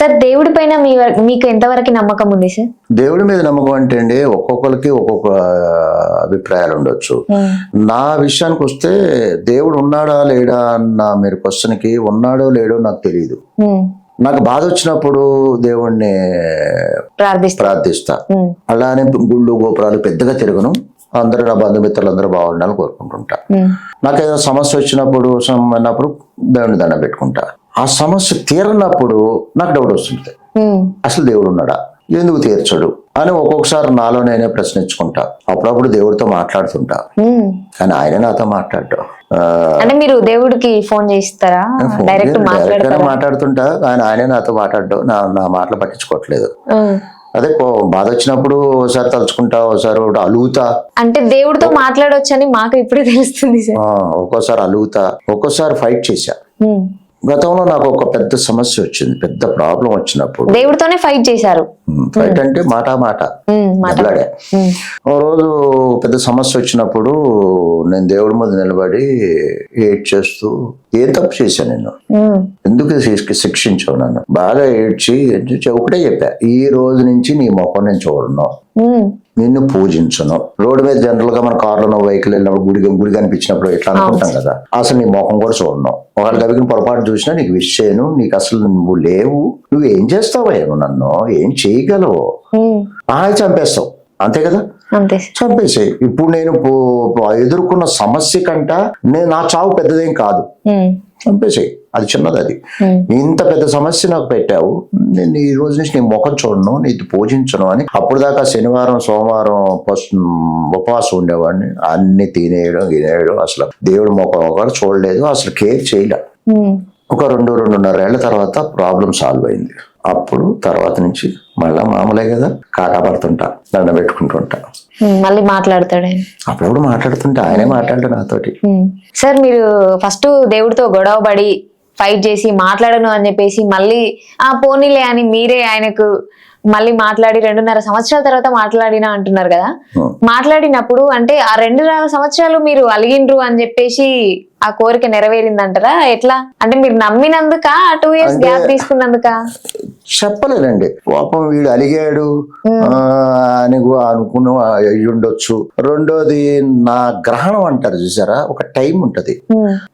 Sir దేవుడి పైన మీ మీకు ఎంతవరకు నమ్మకం ఉంది సార్? దేవుడి మీద నమ్మకం అంటే అండి ఒక్కొక్కరికి ఒక్కొక్క అభిప్రాయాలు ఉండొచ్చు. నా విషయానికి వస్తే దేవుడు ఉన్నాడా లేడా అన్న మీరు క్వశ్చన్కి ఉన్నాడో లేడో నాకు తెలియదు ఉమ్. నాకు బాధ వచ్చినప్పుడు దేవుణ్ణి ప్రార్థిస్తా. ప్రార్థిస్తా. ఉమ్. అలానే గుళ్ళు గోపురాలు పెద్దగా తిరగను. అందరూ నా బంధుమిత్రులు అందరూ బాగుండాలని కోరుకుంటుంటా. నాకు ఏదో సమస్య వచ్చినప్పుడు సం- అన్నప్పుడు దేవుని దండం పెట్టుకుంటా. ఆ సమస్య తీరనప్పుడు నాకు డౌట్ వస్తుంది. అసలు దేవుడు ఉన్నాడా? ఎందుకు తీర్చడు? అని ఒక్కొక్కసారి నాలో నేనే ప్రశ్నించుకుంటా. అప్పుడప్పుడు దేవుడితో మాట్లాడుతుంటా. కానీ ఆయన నాతో మాట్లాడటం అంటే మీరు దేవుడికి ఫోన్ చేస్తారా డైరెక్ట్ మాట్లాడుతుంటా. ఆయన ఆయనే నాతో మాట్లాడడం. నా నా మాటలు పట్టించుకోవట్లేదు. అదే బాధ వచ్చినప్పుడు ఒకసారి తలుచుకుంటా ఒకసారి ఒకటి అలుగుతా. అంటే దేవుడితో మాట్లాడొచ్చని మాకు ఇప్పుడే తెలుస్తుంది ఒక్కోసారి అలుగుతా. ఒక్కోసారి ఫైట్ చేశా. గతంలో నాకు ఒక పెద్ద సమస్య వచ్చింది పెద్ద ప్రాబ్లం వచ్చినప్పుడు. దేవుడితోనే ఫైట్ చేశారు. ఫైట్ అంటే మాట మాట. ఉమ్. ఓ రోజు పెద్ద సమస్య వచ్చినప్పుడు నేను దేవుడి ముందు నిలబడి ఏడ్ చేస్తూ ఏం తప్పు చేశాను నేను. ఎందుకు శిక్ష- శిక్షించావు నన్ను? బాగా ఏడ్చి ఒకటే చెప్పా ఈ రోజు నుంచి నీ ముఖం నేను చూడను. నిన్ను పూజించను. రోడ్డు మీద జనరల్గా మన కార్లో వెహికల్ వెళ్ళినప్పుడు గుడి గుడి కనిపించినప్పుడు ఇట్లా అనుకుంటాం కదా అసలు నీ ముఖం కూడా చూడను. ఒకవేళ గవికి పొరపాటు చూసినా నీకు విష్ చేయను నీకు అసలు నువ్వు లేవు. నువ్వు ఏం చేస్తావా నన్ను? ఏం చేయగలవు? ఉమ్. ఆ చంపేస్తావు. అంతే కదా? అంతే. చంపేసాయి. ఇప్పుడు నేను ఎదుర్కొన్న సమస్య కంట నేను నా చావు పెద్దదేం కాదు. ఉమ్. చంపేసాయి. అది చిన్నది అది. ఇంత పెద్ద సమస్య నాకు పెట్టావు. నేను ఈ రోజు నుంచి నీ ముఖం చూడను నీది పూజించను అని. అప్పుడు దాకా శనివారం సోమవారం ఉపవాసం ఉండేవాడిని. అన్ని తినేయడం తినేయడం అసలు దేవుడి ముఖం ఒకటి చూడలేదు అసలు కేర్ చేయలే. ఒక రెండు రెండున్నర ఏళ్ళ తర్వాత ప్రాబ్లం సాల్వ్ అయింది. అప్పుడు తర్వాత నుంచి మళ్ళా మామూలే కదా కాకా పడుతుంటా దండం పెట్టుకుంటుంటా. మళ్ళీ మాట్లాడతాడు అప్పుడప్పుడు మాట్లాడుతుంటే ఆయనే మాట్లాడు నాతోటి. సార్ మీరు ఫస్ట్ దేవుడితో గొడవ పడి ఫైట్ చేసి మాట్లాడను అని చెప్పేసి మళ్ళీ ఆ పోనీలే అని మీరే ఆయనకు మళ్ళీ మాట్లాడి రెండున్నర సంవత్సరాల తర్వాత మాట్లాడినా అంటున్నారు కదా. మాట్లాడినప్పుడు అంటే ఆ రెండున్నర సంవత్సరాలు మీరు అలిగిండ్రు అని చెప్పేసి ఆ కోరిక నెరవేరిందంటారా? ఎట్లా? అంటే మీరు నమ్మినందుక ఆ టూ ఇయర్స్ గ్యాప్ తీసుకున్నందుక? చెప్పలేనండి పాపం వీడు అలిగాడు. ఆ, అని అనుకున్న ఉండొచ్చు రెండోది నా గ్రహణం అంటారు చూసారా? ఒక టైం ఉంటది.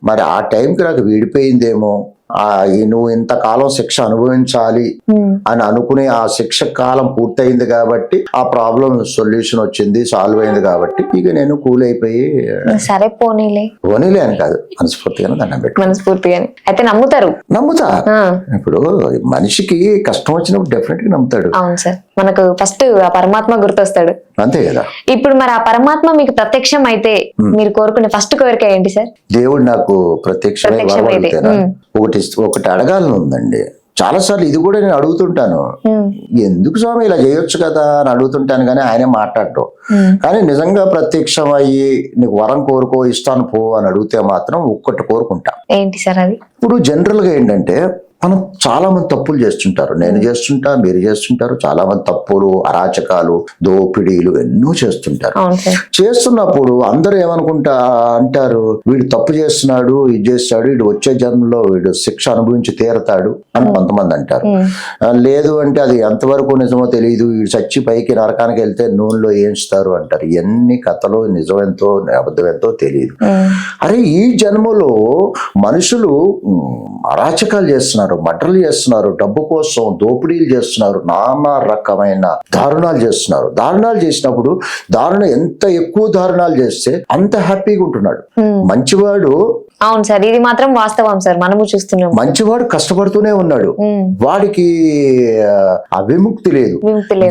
మరి ఆ టైంకి నాకు వీడిపోయిందేమో. ఆ ఈ నువ్వు ఇంతకాలం శిక్ష అనుభవించాలి. అని అనుకునే ఆ శిక్ష కాలం పూర్తయింది కాబట్టి ఆ ప్రాబ్లం సొల్యూషన్ వచ్చింది సాల్వ్ అయింది కాబట్టి ఇక నేను కూల్ అయిపోయి సరే పోనీలే. పోనీలే అని కాదు. మనస్ఫూర్తిగానే దండం పెట్టు మనస్ఫూర్తిగానే. అయితే నమ్ముతారు. నమ్ముతా. ఇప్పుడు మనిషికి కష్టం వచ్చినప్పుడు డెఫినెట్గా నమ్ముతాడు. అవును సార్. మనకు ఫస్ట్ ఆ పరమాత్మ గుర్తొస్తాడు. అంతే కదా? ఇప్పుడు మరి ఆ పరమాత్మ మీకు ప్రత్యక్షం అయితే మీరు కోరుకునే ఫస్ట్ కోరిక ఏంటి సార్? దేవుడు నాకు ప్రత్యక్షమై. ఒకటి ఒకటి అడగాలని ఉందండి. చాలాసార్లు ఇది కూడా నేను అడుగుతుంటాను. ఎందుకు స్వామి ఇలా చేయొచ్చు కదా అని అడుగుతుంటాను కానీ ఆయనే మాట్లాడటం కానీ నిజంగా ప్రత్యక్షం అయ్యి నీకు వరం కోరుకో ఇస్తాను పో అని అడిగితే మాత్రం ఒక్కటి కోరుకుంటా. ఏంటి సార్ అది? ఇప్పుడు జనరల్గా ఏంటంటే మనం చాలా మంది తప్పులు చేస్తుంటారు. నేను చేస్తుంటా మీరు చేస్తుంటారు. చాలా మంది తప్పులు అరాచకాలు దోపిడీలు ఎన్నో చేస్తుంటారు. చేస్తున్నప్పుడు అందరూ ఏమనుకుంటా అంటారు వీడు తప్పు చేస్తున్నాడు ఇది చేస్తాడు వీడు వచ్చే జన్మలో వీడు శిక్ష అనుభవించి తీరతాడు అని కొంతమంది అంటారు. లేదు అంటే అది ఎంతవరకు నిజమో తెలియదు వీడు చచ్చి పైకి నరకానికి వెళ్తే నూనెలో ఏంచుతారు అంటారు. ఎన్ని కథలు నిజమెంతో అబద్ధమెంతో తెలియదు అరే ఈ జన్మలో మనుషులు అరాచకాలు చేస్తున్నారు. మటర్లు చేస్తున్నారు డబ్బు కోసం దోపిడీలు చేస్తున్నారు నానా రకమైన దారుణాలు చేస్తున్నారు. దారుణాలు చేసినప్పుడు దారుణం ఎంత ఎక్కువ దారుణాలు చేస్తే అంత హ్యాపీగా ఉంటున్నాడు. మంచివాడు అవును సార్ ఇది మాత్రం వాస్తవం సార్ మనము చూస్తున్నాం. మంచివాడు కష్టపడుతూనే ఉన్నాడు. వాడికి ఆ, ఆ విముక్తి లేదు.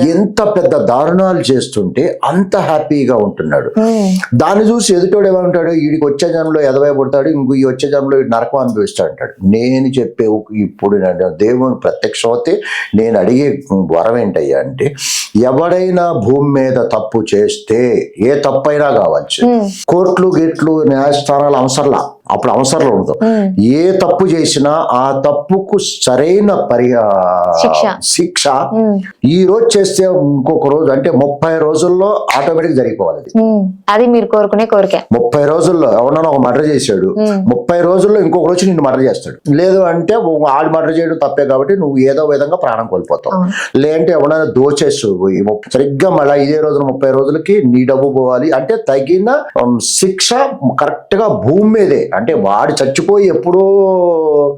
ఎంత పెద్ద దారుణాలు చేస్తుంటే అంత హ్యాపీగా ఉంటున్నాడు. దాన్ని చూసి ఎదుటోడు ఏమంటాడు వీడికి వచ్చే జనంలో ఎదవై పుడతాడు ఇంకో ఈ వచ్చే జనంలో నరకం అనుభవిస్తాడు అంటాడు నేను చెప్పే ఒక- ఇప్పుడు దేవుని ప్రత్యక్షం అవుతే నేను అడిగే వరం ఏంటయ్యా అంటే ఎవడైనా భూమి మీద తప్పు చేస్తే ఏ తప్పైనా కావచ్చు. కోర్టులు గిట్లు న్యాయస్థానాలు అవసరంలా. అప్పుడు అవసరం ఉండదు. ఏ తప్పు చేసినా ఆ తప్పుకు సరైన పరిహా శిక్ష. ఈ రోజు చేస్తే ఇంకొక రోజు అంటే ముప్పై రోజుల్లో ఆటోమేటిక్ జరిగిపోవాలి అది. మీరు కోరుకునే కోరిక. ముప్పై రోజుల్లో ఎవరన్నా ఒక మర్డర్ చేశాడు. ముప్పై రోజుల్లో ఇంకొక రోజు నిన్ను మర్డర్ చేస్తాడు. లేదు అంటే ఆడు మర్డర్ చేయడం తప్పే కాబట్టి నువ్వు ఏదో విధంగా ప్రాణం కోల్పోతావు. లేదంటే ఎవరైనా ముప్ప- సరిగ్గా మళ్ళీ ఇదే రోజున ముప్పై రోజులకి నీ డబ్బు పోవాలి. అంటే తగిన శిక్ష కరెక్ట్గా భూమి మీదే. అంటే వాడు చచ్చిపోయి ఎప్పుడూ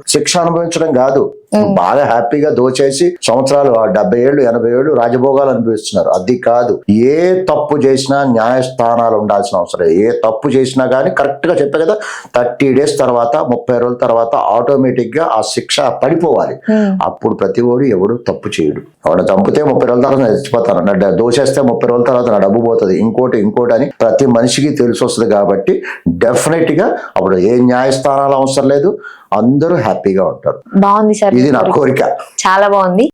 శిక్ష అనుభవించడం కాదు. బాగా హ్యాపీగా దోచేసి సంవత్సరాలు డెబ్బై ఏళ్ళు ఎనభై ఏళ్ళు రాజభోగాలు అనుభవిస్తున్నారు. అది కాదు. ఏ తప్పు చేసినా న్యాయస్థానాలు ఉండాల్సిన అవసరం. ఏ తప్పు చేసినా కానీ కరెక్ట్గా చెప్పే కదా థర్టీ డేస్ తర్వాత ముప్పై రోజుల తర్వాత ఆటోమేటిక్గా ఆ శిక్ష పడిపోవాలి. అప్పుడు ప్రతి ఓడు ఎవడు తప్పు చేయడు. వాడు చంపితే ముప్పై రోజుల తర్వాత చచ్చిపోతాను నా దోషేస్తే ముప్పై రోజుల తర్వాత నా డబ్బు పోతుంది. ఇంకోటి ఇంకోటి అని ప్రతి మనిషికి తెలిసి వస్తుంది కాబట్టి డెఫినెట్గా అప్పుడు ఏ న్యాయస్థానాలు అవసరం లేదు. అందరూ హ్యాపీగా ఉంటారు. బాగుంది సార్. ఇది నా. కోరిక చాలా బాగుంది